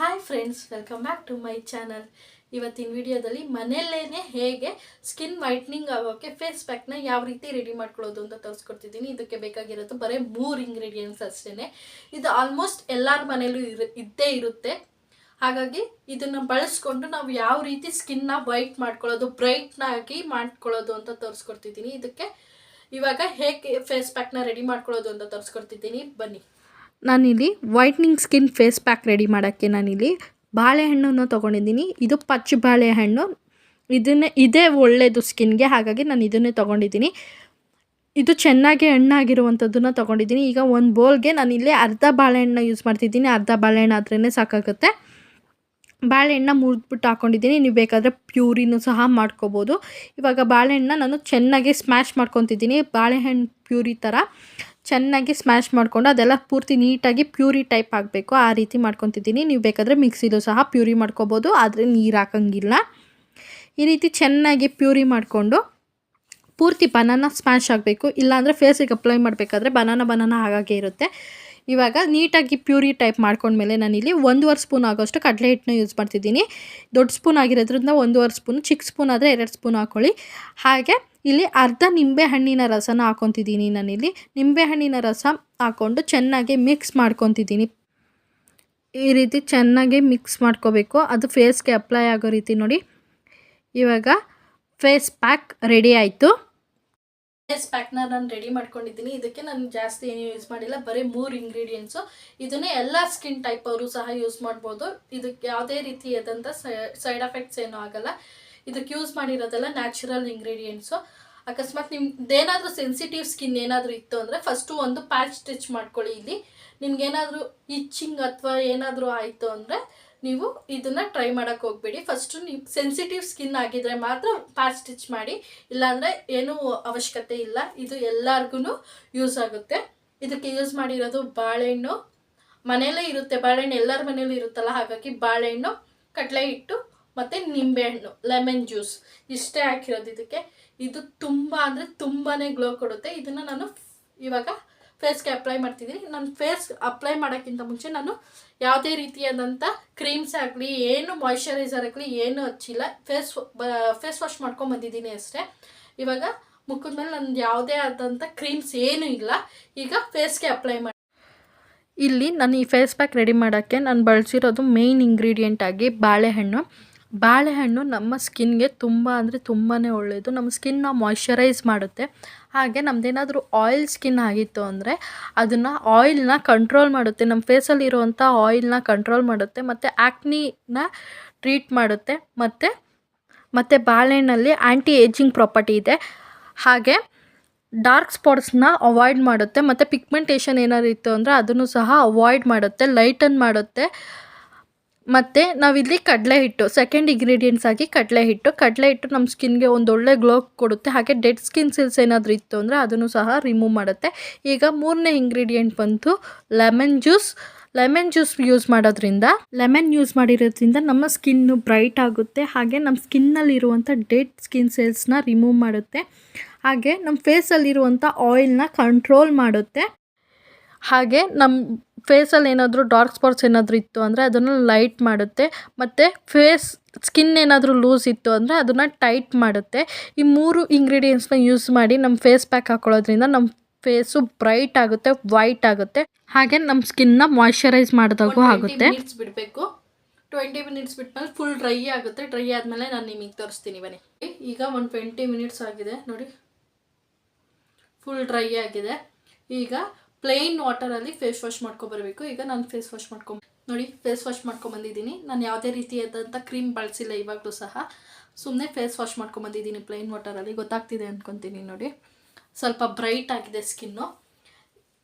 Hi friends welcome back to my channel ಇವತ್ತಿನ ವಿಡಿಯೋದಲ್ಲಿ ಮನೆಯಲ್ಲೇ ಹೇಗೆ ಸ್ಕಿನ್ ವೈಟ್ನಿಂಗ್ ಆಗೋಕ್ಕೆ ಫೇಸ್ ಪ್ಯಾಕ್ನ ಯಾವ ರೀತಿ ರೆಡಿ ಮಾಡ್ಕೊಳ್ಳೋದು ಅಂತ ತೋರಿಸ್ಕೊಡ್ತಿದ್ದೀನಿ. ಇದಕ್ಕೆ ಬೇಕಾಗಿರೋದು ಬರೀ ಮೂರು ಇಂಗ್ರೀಡಿಯೆಂಟ್ಸ್ ಅಷ್ಟೇ ಇದು ಆಲ್ಮೋಸ್ಟ್ ಎಲ್ಲರ ಮನೇಲೂ ಇರು, ಇದ್ದೇ ಇರುತ್ತೆ. ಹಾಗಾಗಿ ಇದನ್ನು ಬಳಸ್ಕೊಂಡು ನಾವು ಯಾವ ರೀತಿ ಸ್ಕಿನ್ನ ವೈಟ್ ಮಾಡ್ಕೊಳ್ಳೋದು ಬ್ರೈಟ್ನಾಗಿ ಮಾಡ್ಕೊಳ್ಳೋದು ಅಂತ ತೋರಿಸ್ಕೊಡ್ತಿದ್ದೀನಿ. ಇದಕ್ಕೆ ಇವಾಗ ಹೇಗೆ ಫೇಸ್ ಪ್ಯಾಕ್ನ ರೆಡಿ ಮಾಡ್ಕೊಳ್ಳೋದು ಅಂತ ತೋರಿಸ್ಕೊಡ್ತಿದ್ದೀನಿ. ಬನ್ನಿ. ನಾನಿಲ್ಲಿ whitening skin face pack ready ಮಾಡೋಕ್ಕೆ ನಾನಿಲ್ಲಿ ಬಾಳೆಹಣ್ಣನ್ನು ತೊಗೊಂಡಿದ್ದೀನಿ. ಇದು ಪಚ್ಚು ಬಾಳೆಹಣ್ಣು. ಇದನ್ನೇ, ಇದೇ ಒಳ್ಳೆಯದು ಸ್ಕಿನ್ಗೆ ಹಾಗಾಗಿ ನಾನು ಇದನ್ನೇ ತೊಗೊಂಡಿದ್ದೀನಿ. ಇದು ಚೆನ್ನಾಗಿ ಹಣ್ಣಾಗಿರುವಂಥದ್ದನ್ನು ತೊಗೊಂಡಿದ್ದೀನಿ. ಈಗ ಒಂದು ಬೋಲ್ಗೆ ನಾನು ಇಲ್ಲಿ ಅರ್ಧ ಬಾಳೆಹಣ್ಣು ಯೂಸ್ ಮಾಡ್ತಿದ್ದೀನಿ. ಅರ್ಧ ಬಾಳೆಹಣ್ಣು ಆದ್ರೇ ಸಾಕಾಗುತ್ತೆ. ಬಾಳೆಹಣ್ಣ ಮುರಿದ್ಬಿಟ್ಟು ಹಾಕ್ಕೊಂಡಿದ್ದೀನಿ ನೀವು ಬೇಕಾದರೆ ಪ್ಯೂರಿನೂ ಸಹ ಮಾಡ್ಕೋಬೋದು. ಇವಾಗ ಬಾಳೆಹಣ್ಣ ನಾನು ಚೆನ್ನಾಗಿ ಸ್ಮ್ಯಾಶ್ ಮಾಡ್ಕೊತಿದ್ದೀನಿ. ಬಾಳೆಹಣ್ಣು ಪ್ಯೂರಿ ಥರ ಚೆನ್ನಾಗಿ ಸ್ಮ್ಯಾಶ್ ಮಾಡಿಕೊಂಡು ಅದೆಲ್ಲ ಪೂರ್ತಿ ನೀಟಾಗಿ ಪ್ಯೂರಿ ಟೈಪ್ ಆಗಬೇಕು. ಆ ರೀತಿ ಮಾಡ್ಕೊತಿದ್ದೀನಿ. ನೀವು ಬೇಕಾದರೆ ಮಿಕ್ಸಿಲೂ ಸಹ ಪ್ಯೂರಿ ಮಾಡ್ಕೋಬೋದು. ಆದರೆ ನೀರು ಹಾಕಂಗಿಲ್ಲ. ಈ ರೀತಿ ಚೆನ್ನಾಗಿ ಪ್ಯೂರಿ ಮಾಡಿಕೊಂಡು ಪೂರ್ತಿ ಬನಾನ ಸ್ಮ್ಯಾಶ್ ಆಗಬೇಕು. ಇಲ್ಲಾಂದರೆ ಫೇಸಿಗೆ ಅಪ್ಲೈ ಮಾಡಬೇಕಾದ್ರೆ ಬನಾನ ಬನಾನ ಹಾಗಾಗೆ ಇರುತ್ತೆ. ಇವಾಗ ನೀಟಾಗಿ ಪ್ಯೂರಿ ಟೈಪ್ ಮಾಡ್ಕೊಂಡ್ಮೇಲೆ ನಾನಿಲ್ಲಿ ಒಂದೂವರೆ ಸ್ಪೂನ್ ಆಗೋಷ್ಟು ಕಡಲೆ ಹಿಟ್ಟನ್ನ ಯೂಸ್ ಮಾಡ್ತಿದ್ದೀನಿ. ದೊಡ್ಡ ಸ್ಪೂನ್ ಆಗಿರೋದ್ರಿಂದ ಒಂದೂವರೆ ಸ್ಪೂನ್ ಚಿಕ್ಕ ಸ್ಪೂನ್ ಆದರೆ ಎರಡು ಸ್ಪೂನ್ ಹಾಕ್ಕೊಳ್ಳಿ ಹಾಗೆ ಇಲ್ಲಿ ಅರ್ಧ ನಿಂಬೆ ಹಣ್ಣಿನ ರಸನ ಹಾಕೊತಿದ್ದೀನಿ ನಾನಿಲ್ಲಿ. ನಿಂಬೆ ಹಣ್ಣಿನ ರಸ ಹಾಕ್ಕೊಂಡು ಚೆನ್ನಾಗಿ ಮಿಕ್ಸ್ ಮಾಡ್ಕೊತಿದ್ದೀನಿ. ಈ ರೀತಿ ಚೆನ್ನಾಗಿ ಮಿಕ್ಸ್ ಮಾಡ್ಕೋಬೇಕು. ಅದು ಫೇಸ್ಗೆ ಅಪ್ಲೈ ಆಗೋ ರೀತಿ ನೋಡಿ. ಇವಾಗ ಫೇಸ್ ಪ್ಯಾಕ್ ರೆಡಿ ಆಯಿತು. ಫೇಸ್ ಪ್ಯಾಕ್ನ ನಾನು ರೆಡಿ ಮಾಡ್ಕೊಂಡಿದ್ದೀನಿ. ಇದಕ್ಕೆ ನಾನು ಜಾಸ್ತಿ ಏನು ಯೂಸ್ ಮಾಡಿಲ್ಲ. ಬರೀ ಮೂರು ಇಂಗ್ರೀಡಿಯೆಂಟ್ಸು ಇದನ್ನೇ ಎಲ್ಲ ಸ್ಕಿನ್ ಟೈಪ್ ಅವರು ಸಹ ಯೂಸ್ ಮಾಡ್ಬೋದು. ಇದಕ್ಕೆ ಯಾವುದೇ ರೀತಿಯಾದಂಥ ಸೈಡ್ ಎಫೆಕ್ಟ್ಸ್ ಏನೂ ಆಗಲ್ಲ. ಇದಕ್ಕೆ ಯೂಸ್ ಮಾಡಿರೋದೆಲ್ಲ ನ್ಯಾಚುರಲ್ ಇಂಗ್ರೀಡಿಯೆಂಟ್ಸು ಅಕಸ್ಮಾತ್ ನಿಮ್ದೇನಾದರೂ ಸೆನ್ಸಿಟಿವ್ ಸ್ಕಿನ್ ಏನಾದರೂ ಇತ್ತು ಅಂದರೆ ಫಸ್ಟು ಒಂದು ಪ್ಯಾಚ್ ಸ್ಟಿಚ್ ಮಾಡ್ಕೊಳ್ಳಿ ಇಲ್ಲಿ. ನಿಮ್ಗೇನಾದರೂ ಇಚ್ಚಿಂಗ್ ಅಥವಾ ಏನಾದರೂ ಆಯಿತು ಅಂದರೆ ನೀವು ಇದನ್ನು ಟ್ರೈ ಮಾಡೋಕ್ಕೆ ಹೋಗ್ಬೇಡಿ. ಫಸ್ಟು ನೀವು ಸೆನ್ಸಿಟಿವ್ ಸ್ಕಿನ್ ಆಗಿದ್ರೆ ಮಾತ್ರ ಪ್ಯಾಚ್ ಸ್ಟಿಚ್ ಮಾಡಿ. ಇಲ್ಲಾಂದರೆ ಏನೂ ಅವಶ್ಯಕತೆ ಇಲ್ಲ. ಇದು ಎಲ್ಲರಿಗೂ ಯೂಸ್ ಆಗುತ್ತೆ. ಇದಕ್ಕೆ ಯೂಸ್ ಮಾಡಿರೋದು ಬಾಳೆಹಣ್ಣು. ಮನೆಯಲ್ಲೇ ಇರುತ್ತೆ, ಬಾಳೆಹಣ್ಣು ಎಲ್ಲರ ಮನೇಲೂ ಇರುತ್ತಲ್ಲ, ಹಾಗಾಗಿ ಬಾಳೆಹಣ್ಣು, ಕಡಲೆ ಹಿಟ್ಟು ಮತ್ತು ನಿಂಬೆಹಣ್ಣು ಲೆಮನ್ ಜ್ಯೂಸ್ ಇಷ್ಟೇ ಹಾಕಿರೋದು ಇದಕ್ಕೆ. ಇದು ತುಂಬ ಅಂದರೆ ತುಂಬಾ ಗ್ಲೋ ಕೊಡುತ್ತೆ. ಇದನ್ನು ನಾನು ಇವಾಗ ಫೇಸ್ಗೆ ಅಪ್ಲೈ ಮಾಡ್ತಿದ್ದೀನಿ. ನಾನು ಫೇಸ್ ಅಪ್ಲೈ ಮಾಡೋಕ್ಕಿಂತ ಮುಂಚೆ ನಾನು ಯಾವುದೇ ರೀತಿಯಾದಂಥ ಕ್ರೀಮ್ಸ್ ಆಗಲಿ, ಏನು ಮಾಯಿಶ್ಚರೈಸರ್ ಆಗಲಿ, ಏನು ಹಚ್ಚಿಲ್ಲ. ಫೇಸ್ ಫೇಸ್ ವಾಶ್ ಮಾಡ್ಕೊಂಬಂದಿದ್ದೀನಿ ಅಷ್ಟೇ. ಇವಾಗ ಮುಖದ ಮೇಲೆ ನಂದು ಯಾವುದೇ ಆದಂಥ ಕ್ರೀಮ್ಸ್ ಏನೂ ಇಲ್ಲ. ಈಗ ಫೇಸ್ಗೆ ಅಪ್ಲೈ ಮಾಡಿ ಇಲ್ಲಿ ನಾನು ಈ ಫೇಸ್ ಪ್ಯಾಕ್ ರೆಡಿ ಮಾಡೋಕ್ಕೆ ನಾನು ಬಳಸಿರೋದು ಮೇಯ್ನ್ ಇಂಗ್ರೀಡಿಯೆಂಟ್ ಆಗಿ ಬಾಳೆಹಣ್ಣು. ಬಾಳೆಹಣ್ಣು ನಮ್ಮ ಸ್ಕಿನ್ಗೆ ತುಂಬ ಅಂದರೆ ತುಂಬಾ ಒಳ್ಳೆಯದು ನಮ್ಮ ಸ್ಕಿನ್ನ ಮಾಯ್ಶ್ಚರೈಸ್ ಮಾಡುತ್ತೆ. ಹಾಗೆ ನಮ್ಮದೇನಾದರೂ ಆಯಿಲ್ ಸ್ಕಿನ್ ಆಗಿತ್ತು ಅಂದರೆ ಅದನ್ನು ಆಯಿಲ್ನ ಕಂಟ್ರೋಲ್ ಮಾಡುತ್ತೆ. ನಮ್ಮ ಫೇಸಲ್ಲಿ ಇರುವಂಥ ಆಯಿಲ್ನ ಕಂಟ್ರೋಲ್ ಮಾಡುತ್ತೆ. ಮತ್ತು ಆ್ಯಕ್ನಿನ ಟ್ರೀಟ್ ಮಾಡುತ್ತೆ. ಮತ್ತು ಮತ್ತು ಬಾಳೆಹಣ್ಣಲ್ಲಿ ಆ್ಯಂಟಿ ಏಜಿಂಗ್ ಪ್ರಾಪರ್ಟಿ ಇದೆ. ಹಾಗೆ ಡಾರ್ಕ್ ಸ್ಪಾಟ್ಸ್ನ ಅವಾಯ್ಡ್ ಮಾಡುತ್ತೆ. ಮತ್ತು ಪಿಗ್ಮೆಂಟೇಷನ್ ಏನಾದ್ರು ಇತ್ತು ಅಂದರೆ ಅದನ್ನು ಸಹ ಅವಾಯ್ಡ್ ಮಾಡುತ್ತೆ. ಲೈಟನ್ ಮಾಡುತ್ತೆ. ಮತ್ತು ನಾವಿಲ್ಲಿ ಕಡಲೆ ಹಿಟ್ಟು ಸೆಕೆಂಡ್ ಇಂಗ್ರೀಡಿಯೆಂಟ್ಸ್ ಆಗಿ ಕಡಲೆ ಹಿಟ್ಟು. ಕಡಲೆ ಹಿಟ್ಟು ನಮ್ಮ ಸ್ಕಿನ್ಗೆ ಒಂದು ಒಳ್ಳೆ ಗ್ಲೋ ಕೊಡುತ್ತೆ. ಹಾಗೆ ಡೆಡ್ ಸ್ಕಿನ್ ಸೆಲ್ಸ್ ಏನಾದರೂ ಇತ್ತು ಅಂದರೆ ಅದನ್ನು ಸಹ ರಿಮೂವ್ ಮಾಡುತ್ತೆ. ಈಗ ಮೂರನೇ ಇಂಗ್ರೀಡಿಯೆಂಟ್ ಬಂತು lemon juice lemon juice use ಮಾಡೋದ್ರಿಂದ ಲೆಮನ್ ಯೂಸ್ ಮಾಡಿರೋದ್ರಿಂದ ನಮ್ಮ ಸ್ಕಿನ್ನು ಬ್ರೈಟ್ ಆಗುತ್ತೆ. ಹಾಗೆ ನಮ್ಮ ಸ್ಕಿನ್ನಲ್ಲಿರುವಂಥ ಡೆಡ್ ಸ್ಕಿನ್ ಸೆಲ್ಸ್ನ ರಿಮೂವ್ ಮಾಡುತ್ತೆ. ಹಾಗೆ ನಮ್ಮ ಫೇಸಲ್ಲಿರುವಂಥ ಆಯಿಲ್ನ ಕಂಟ್ರೋಲ್ ಮಾಡುತ್ತೆ. ಹಾಗೆ ನಮ್ಮ ಫೇಸಲ್ಲಿ ಏನಾದರೂ ಡಾರ್ಕ್ ಸ್ಪಾಟ್ಸ್ ಏನಾದರೂ ಇತ್ತು ಅಂದರೆ ಅದನ್ನು ಲೈಟ್ ಮಾಡುತ್ತೆ. ಮತ್ತು ಫೇಸ್ ಸ್ಕಿನ್ ಏನಾದರೂ ಲೂಸ್ ಇತ್ತು ಅಂದರೆ ಅದನ್ನು ಟೈಟ್ ಮಾಡುತ್ತೆ. ಈ ಮೂರು ಇಂಗ್ರೀಡಿಯೆಂಟ್ಸ್ನ ಯೂಸ್ ಮಾಡಿ ನಮ್ಮ ಫೇಸ್ ಪ್ಯಾಕ್ ಹಾಕೊಳ್ಳೋದ್ರಿಂದ ನಮ್ಮ ಫೇಸು ಬ್ರೈಟ್ ಆಗುತ್ತೆ ವೈಟ್ ಆಗುತ್ತೆ. ಹಾಗೆ ನಮ್ಮ ಸ್ಕಿನ್ನ ಮಾಯ್ಶ್ಚರೈಸ್ ಮಾಡಿದಾಗೂ ಆಗುತ್ತೆ. ಬಿಡಬೇಕು. ಟ್ವೆಂಟಿ ಮಿನಿಟ್ಸ್ ಬಿಟ್ಮೇಲೆ ಫುಲ್ ಡ್ರೈ ಆಗುತ್ತೆ. ಡ್ರೈ ಆದಮೇಲೆ ನಾನು ನಿಮಗೆ ತೋರಿಸ್ತೀನಿ ಬನ್ನಿ. ಈಗ ಒಂದು ಟ್ವೆಂಟಿ ಮಿನಿಟ್ಸ್ ಆಗಿದೆ. ನೋಡಿ. ಫುಲ್ ಡ್ರೈ ಆಗಿದೆ. ಈಗ ಪ್ಲೇನ್ ವಾಟರಲ್ಲಿ ಫೇಸ್ ವಾಶ್ ಮಾಡ್ಕೊಬರ್ಬೇಕು. ಈಗ ನಾನು ಫೇಸ್ ವಾಶ್ ಮಾಡ್ಕೊಂಬ ನೋಡಿ ಫೇಸ್ ವಾಶ್ ಮಾಡ್ಕೊಂಬಂದಿದ್ದೀನಿ. ನಾನು ಯಾವುದೇ ರೀತಿಯಾದಂಥ ಕ್ರೀಮ್ ಬಳಸಿಲ್ಲ, ಇವಾಗಲೂ ಸಹ. ಸುಮ್ಮನೆ ಫೇಸ್ ವಾಶ್ ಮಾಡ್ಕೊಂಬಂದಿದ್ದೀನಿ ಪ್ಲೇನ್ ವಾಟರಲ್ಲಿ ಗೊತ್ತಾಗ್ತಿದೆ ಅಂದ್ಕೊತೀನಿ ನೋಡಿ. ಸ್ವಲ್ಪ ಬ್ರೈಟ್ ಆಗಿದೆ ಸ್ಕಿನ್ನು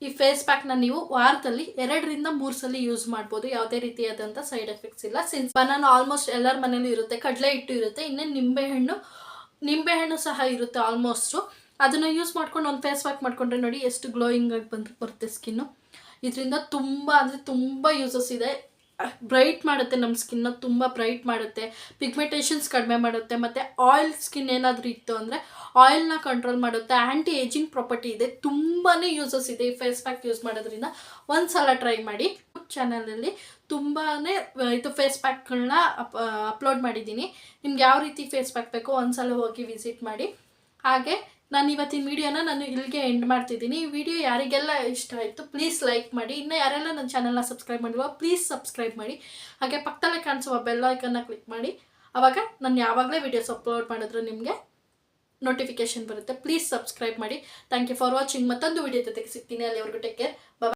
ಈ ಫೇಸ್ ಪ್ಯಾಕ್ನ ನೀವು ವಾರದಲ್ಲಿ ಎರಡರಿಂದ ಮೂರು ಸಲ ಯೂಸ್ ಮಾಡ್ಬೋದು. ಯಾವುದೇ ರೀತಿಯಾದಂಥ ಸೈಡ್ ಎಫೆಕ್ಟ್ಸ್ ಇಲ್ಲ. ಸಿನ್ಸ್ ಬನಾನು ಆಲ್ಮೋಸ್ಟ್ ಎಲ್ಲರ ಮನೇಲೂ ಇರುತ್ತೆ, ಕಡಲೆ ಹಿಟ್ಟು ಇರುತ್ತೆ ಇನ್ನೇ ನಿಂಬೆಹಣ್ಣು ನಿಂಬೆಹಣ್ಣು ಸಹ ಇರುತ್ತೆ ಆಲ್ಮೋಸ್ಟು ಅದನ್ನು ಯೂಸ್ ಮಾಡ್ಕೊಂಡು ಒಂದು ಫೇಸ್ ಪ್ಯಾಕ್ ಮಾಡಿಕೊಂಡ್ರೆ ನೋಡಿ ಎಷ್ಟು ಗ್ಲೋಯಿಂಗ್ ಆಗಿ ಬಂದು ಬರುತ್ತೆ ಸ್ಕಿನ್ನು ಇದರಿಂದ ತುಂಬ, ಅಂದರೆ ತುಂಬ ಯೂಸಸ್ ಇದೆ. ಬ್ರೈಟ್ ಮಾಡುತ್ತೆ ನಮ್ಮ ಸ್ಕಿನ್ನ ತುಂಬ ಬ್ರೈಟ್ ಮಾಡುತ್ತೆ. ಪಿಗ್ಮೆಂಟೇಷನ್ಸ್ ಕಡಿಮೆ ಮಾಡುತ್ತೆ. ಮತ್ತು ಆಯಿಲ್ ಸ್ಕಿನ್ ಏನಾದರೂ ಇತ್ತು ಅಂದರೆ ಆಯಿಲ್ನ ಕಂಟ್ರೋಲ್ ಮಾಡುತ್ತೆ. ಆ್ಯಂಟಿ ಏಜಿಂಗ್ ಪ್ರಾಪರ್ಟಿ ಇದೆ. ತುಂಬಾ ಯೂಸಸ್ ಇದೆ ಈ ಫೇಸ್ ಪ್ಯಾಕ್ ಯೂಸ್ ಮಾಡೋದ್ರಿಂದ. ಒಂದು ಸಲ ಟ್ರೈ ಮಾಡಿ ಚಾನಲಲ್ಲಿ ತುಂಬಾ ಇದು ಫೇಸ್ ಪ್ಯಾಕ್ಗಳನ್ನ ಅಪ್ ಅಪ್ಲೋಡ್ ಮಾಡಿದ್ದೀನಿ. ನಿಮ್ಗೆ ಯಾವ ರೀತಿ ಫೇಸ್ ಪ್ಯಾಕ್ ಬೇಕೋ ಒಂದ್ಸಲ ಹೋಗಿ ವಿಸಿಟ್ ಮಾಡಿ. ಹಾಗೆ ನಾನು ಇವತ್ತಿನ ವಿಡಿಯೋನ ನಾನು ಇಲ್ಲಿಗೆ ಎಂಡ್ ಮಾಡ್ತಿದ್ದೀನಿ. ಈ ವಿಡಿಯೋ ಯಾರಿಗೆಲ್ಲ ಇಷ್ಟ ಆಯಿತು ಪ್ಲೀಸ್ ಲೈಕ್ ಮಾಡಿ. ಇನ್ನೂ ಯಾರೆಲ್ಲ ನನ್ನ ಚಾನಲ್ನ ಸಬ್ಸ್ಕ್ರೈಬ್ ಮಾಡಿಲ್ವೋ ಪ್ಲೀಸ್ ಸಬ್ಸ್ಕ್ರೈಬ್ ಮಾಡಿ. ಹಾಗೆ ಪಕ್ಕದಲ್ಲೇ ಕಾಣಿಸುವ ಬೆಲ್ ಐಕನ್ನ ಕ್ಲಿಕ್ ಮಾಡಿ. ಆವಾಗ ನಾನು ಯಾವಾಗಲೇ ವಿಡಿಯೋಸ್ ಅಪ್ಲೋಡ್ ಮಾಡಿದ್ರು ನಿಮಗೆ ನೋಟಿಫಿಕೇಶನ್ ಬರುತ್ತೆ. ಪ್ಲೀಸ್ ಸಬ್ಸ್ಕ್ರೈಬ್ ಮಾಡಿ. ಥ್ಯಾಂಕ್ ಯು ಫಾರ್ ವಾಚಿಂಗ್ ಮತ್ತೊಂದು ವಿಡಿಯೋ ಜೊತೆಗೆ ಸಿಗ್ತೀನಿ. ಅಲ್ಲಿವರೆಗೂ ಟೇಕ್ ಕೇರ್